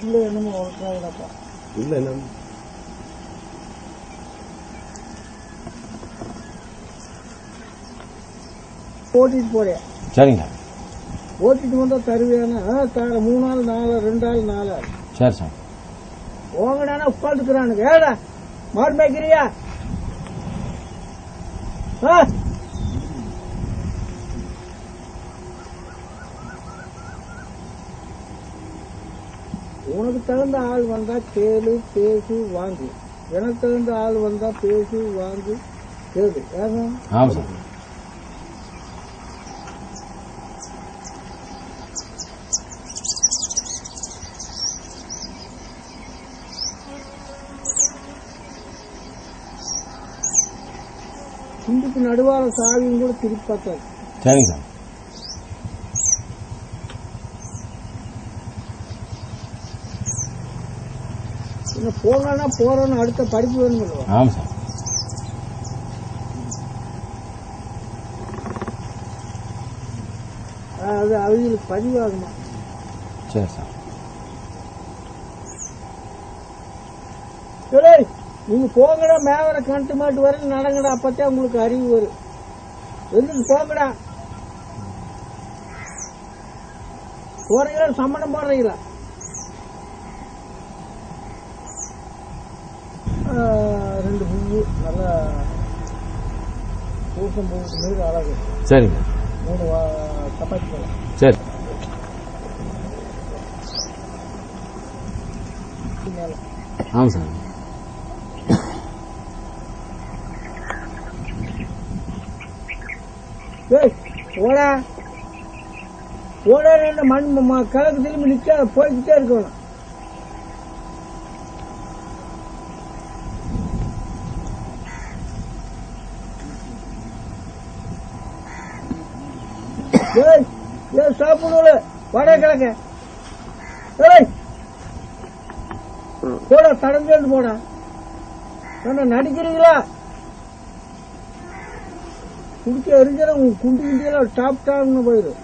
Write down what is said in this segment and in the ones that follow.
உள்ள என்னமோ வளர்க்குறாங்கப்பா இல்லை என்ன ஓட்டிட்டு போறேன் சரிங்க ஓட்டிட்டு வந்தா தருவேனா தர மூணு நாள் நாலு ரெண்டு நாள் நாலு நாள் சரி சார் போங்கடானா உட்காந்துக்கிறானுங்க ஏடா மாடு மேய்க்கிறியா ஆ? உனக்கு தகுந்த ஆள் வந்தா கேளு பேசு வாங்கு. எனக்கு தகுந்த ஆள் வந்தா பேசு வாங்கு கேளு. சிந்துக்கு நடுவார சாவியும் கூட திருப்பி பார்த்தாரு சரிங்க இன்னும் போனா போறோன்னு அடுத்த படிப்பு ஆமாம் சார். அது அவங்களுக்கு பதிவாகுமா? சரி சார். நீங்க போங்கடா மேவர கண்டு மாட்டு வரையும் நடங்கடா அப்பத்தான் உங்களுக்கு அறிவு வரும். எதுக்கு போங்கடா. போறீங்களா சம்மணம் போடுறீங்களா ஆ, பூவு நல்லா பூக்கம் பூவுக்கு மீது அழகு சரிங்க. மூணு சப்பாத்தி சரி. ஆமாம் சார். ஓடா. ஓடா மண் கிழக்கு திரும்பி நிக்க போய்கிட்டே இருக்கணும். ஏய் ஏய் சாப்பிடுல வட கிழக்க ஏய். போடா தடஞ்சு போடா. என்ன நடிக்கிறீங்களா? குடிக்க எரிஞ்சால உங்க குண்டி குண்டியெல்லாம் டாப்னு போயிடும்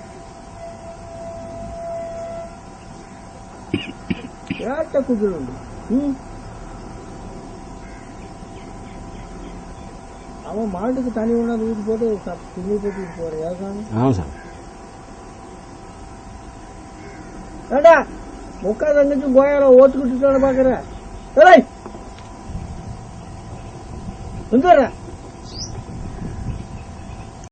ஏட்ட குதிரை ம்? அவன் மாட்டுக்கு தனி கொண்டாந்து வீட்டு போட்டு துணி போட்டுட்டு போற ஆமாம் சார் ஏடா முக்கா தங்கச்சி கோயால ஓத்துக்கிட்டு பாக்குறேன் வந்துடுறேன்